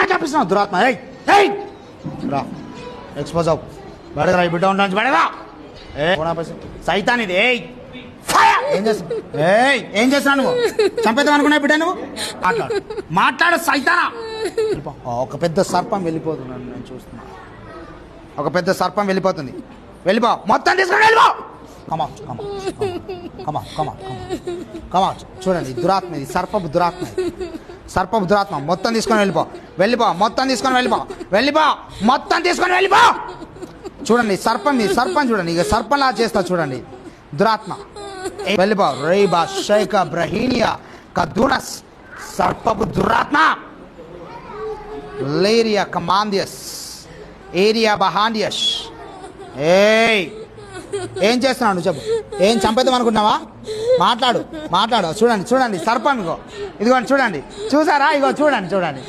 ఎవరా చెప్పిస్తున్నావు. దురాత్మ ఏయ్ ఏయ్. రా. ఎక్స్పోజ్ అవు బడగరా ఈ బిడ్డ ఉండడానికి బడగా ఏ సైతాన్ ఇది ఏయ్ ఏం చేస్తావు ఏయ్ ఏం చేస్తున్నావు నువ్వు? చంపేద్దాం అనుకున్నా బిడ్డ నువ్వు? మాట్లాడు. మాట్లాడు సైతానా. ఒక పెద్ద సర్పం వెళ్ళిపోతున్నాను నేను చూస్తున్నా. ఒక పెద్ద సర్పం వెళ్ళిపోతుంది. వెళ్ళిపో. మొత్తం తీసుకుని వెళ్ళిపో. కమా కమా కమా కమా కమా చూడండి దురాత్మ ఇది. సర్పపు దురాత్మ సర్పపు దురాత్మ మొత్తం తీసుకొని వెళ్ళిపో. వెళ్ళిపో మొత్తం తీసుకొని వెళ్ళిపో. వెళ్ళిపో మొత్తం తీసుకొని వెళ్ళిపో. చూడండి సర్పం ఇది సర్పం చూడండి ఇక సర్పంలా చేస్తా చూడండి. దురాత్మ. ఏ, వెళ్ళిపో. రైబా షైక బ్రహీనియా కదూనస్ సర్పపు దురాత్మ లేరియా కమాందియస్ ఏరియా బహాండియస్. ఏయ్! ఏం చేస్తున్నావు నువ్వు చెప్పు. ఏం చంపేద్దాం అనుకుంటున్నావా? మాట్లాడు మాట్లాడు. చూడండి చూడండి సర్పం ఇదిగోండి చూడండి. చూసారా? ఇగో చూడండి చూడండి.